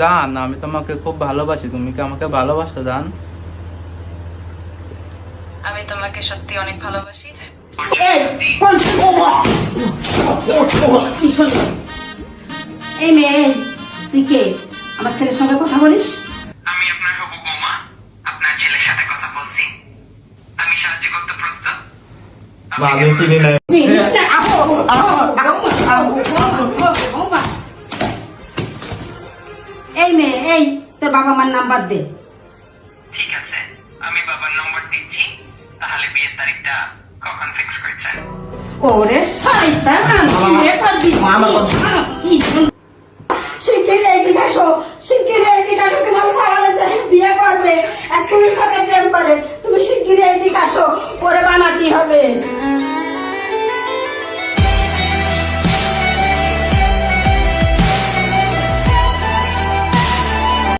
জান আমি তোমাকে খুব ভালোবাসি। তুমি কি আমাকে ভালোবাসো জান? আমি তোমাকে সত্যি অনেক ভালোবাসি। এই কোন কি শুনছো এই মেয়ে তুই কে? আমার ছেলের সঙ্গে কথা বলিস? আমি আপনার হবু বৌমা আপনার ছেলের সাথে কথা বলছি। আমি সাহায্য করতে প্রস্তুত। আমি চিনি না। এই মেয়ে এই তোর বাবা মার নাম্বার দে। ঠিক আছে আমি বাবার নাম্বার দিচ্ছি তাহলে বিয়ের তারিখটা কখন ফিক্স করছেন? ওরে শয়তান রে পারবি আমার কথা কি আসো শিগগিরই এদিকে আসো তোমার যে বিয়ে করবে এক সাথে প্রেম করে। তুমি শিগগিরই এদিকে আসো পরে বানাতে হবে।